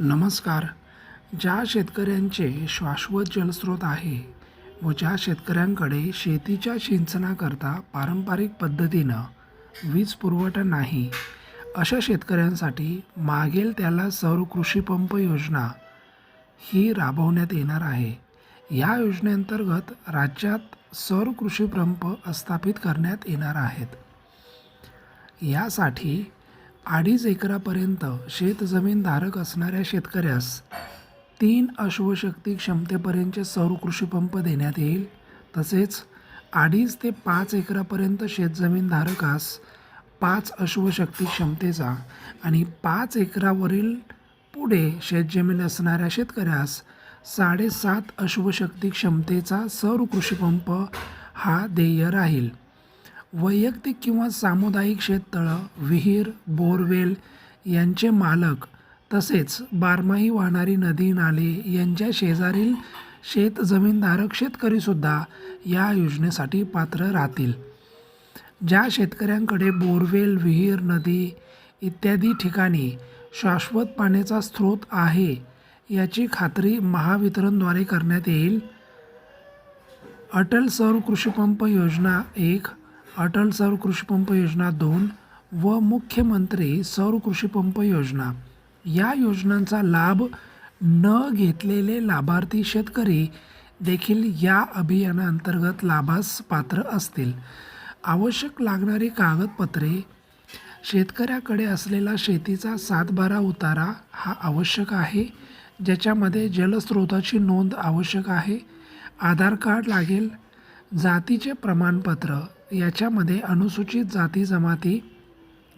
नमस्कार. ज्या शेतकऱ्यांचे शाश्वत जलस्रोत आहे व ज्या शेतकऱ्यांकडे शेतीच्या सिंचनाकरता पारंपरिक पद्धतीनं वीज पुरवठा नाही अशा शेतकऱ्यांसाठी मागेल त्याला सौर कृषी पंप योजना ही राबवण्यात येणार आहे. या योजनेअंतर्गत राज्यात सौर कृषी पंप स्थापित करण्यात येणार आहेत. यासाठी अडीच एकरापर्यंत शेतजमीन धारक असणाऱ्या शेतकऱ्यास तीन अश्वशक्ती क्षमतेपर्यंतचे सौर कृषीपंप देण्यात येईल. तसेच अडीच ते पाच एकरापर्यंत शेतजमीन धारकास पाच अश्वशक्ती क्षमतेचा आणि पाच एकरावरील पुढे शेतजमीन असणाऱ्या शेतकऱ्यास साडेसात अश्वशक्ती क्षमतेचा सौर कृषीपंप हा देय राहील. वैयक्तिक किंवा सामुदायिक शेततळं विहीर बोरवेल यांचे मालक तसेच बारमाही वाहणारी नदी नाले यांच्या शेजारील शेतजमीनधारक शेतकरीसुद्धा या योजनेसाठी पात्र राहतील. ज्या शेतकऱ्यांकडे बोरवेल विहीर नदी इत्यादी ठिकाणी शाश्वत पाण्याचा स्रोत आहे याची खात्री महावितरणद्वारे करण्यात येईल. अटल सौर कृषीपंप योजना एक अटल सौर कृषीपंप योजना दोन व मुख्यमंत्री सौर कृषीपंप योजना. या योजनांचा लाभ न घेतलेले लाभार्थी शेतकरी देखील या अभियानाअंतर्गत लाभास पात्र असतील. आवश्यक लागणारी कागदपत्रे शेतकऱ्याकडे असलेला शेतीचा सातबारा उतारा हा आवश्यक आहे ज्याच्यामध्ये जलस्रोताची नोंद आवश्यक आहे आधार कार्ड लागेल जातीचे प्रमाणपत्र याच्यामध्ये अनुसूचित जाती जमाती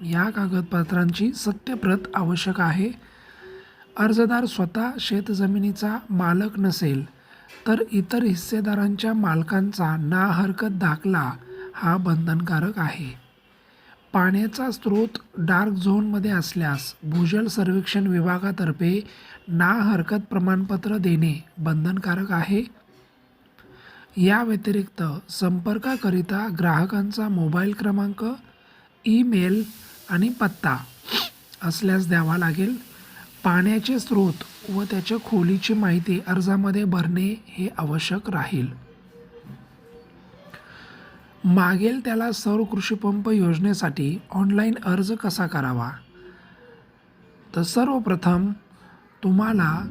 या कागदपत्रांची सत्यप्रत आवश्यक आहे. अर्जदार स्वतः शेतजमिनीचा मालक नसेल तर इतर हिस्सेदारांच्या मालकांचा ना हरकत दाखला हा बंधनकारक आहे. पाण्याचा स्रोत डार्क झोनमध्ये असल्यास भूजल सर्वेक्षण विभागातर्फे ना हरकत प्रमाणपत्र देणे बंधनकारक आहे. या व्यतिरिक्त संपर्काकरिता ग्राहकांचा मोबाईल क्रमांक ईमेल आणि पत्ता असल्यास द्यावा लागेल. पाण्याचे स्रोत व त्याच्या खोलीची माहिती अर्जामध्ये भरणे हे आवश्यक राहील. मागेल त्याला सौर कृषीपंप योजनेसाठी ऑनलाईन अर्ज कसा करावा? तर सर्वप्रथम तुम्हाला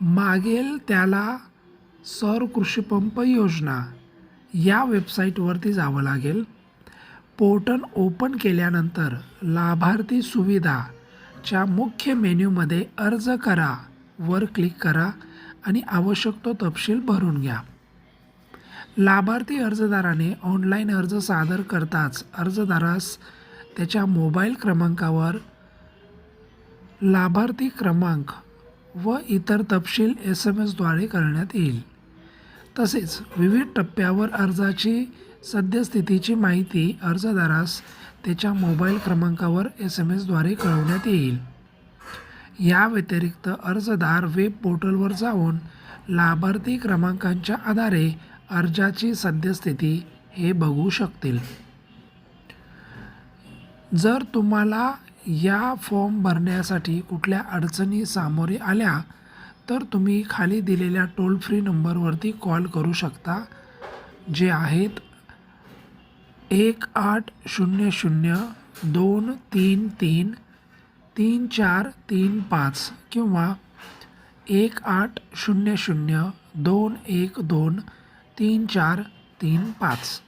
मागेल त्याला सौर कृषीपंप योजना. या वेबसाईटवरती जावं लागेल. पोर्टल ओपन केल्यानंतर लाभार्थी सुविधाच्या मुख्य मेन्यूमध्ये अर्ज करा. वर क्लिक करा आणि आवश्यक तो तपशील भरून घ्या. लाभार्थी अर्जदाराने ऑनलाईन अर्ज सादर करताच अर्जदारास त्याच्या मोबाईल क्रमांकावर लाभार्थी क्रमांक व इतर तपशील एस एम एसद्वारे करण्यात येईल. तसेच विविध टप्प्यावर अर्जाची सद्यस्थितीची माहिती अर्जदारास त्याच्या मोबाईल क्रमांकावर एस एम एसद्वारे कळवण्यात येईल. या व्यतिरिक्त अर्जदार वेब पोर्टलवर जाऊन लाभार्थी क्रमांकांच्या आधारे अर्जाची सद्यस्थिती हे बघू शकतील. जर तुम्हाला या फॉर्म भरण्यासाठी कुठल्या अडचणी सामोरे आल्या तर तुम्ही खाली दिलेल्या टोल फ्री नंबरवरती कॉल करू शकता जे आहेत एक आठ शून्य शून्य दोन तीन तीन तीन चार तीन पाच किंवा एक आठ शून्य शून्य दोन एक दोन तीन चार तीन पाच.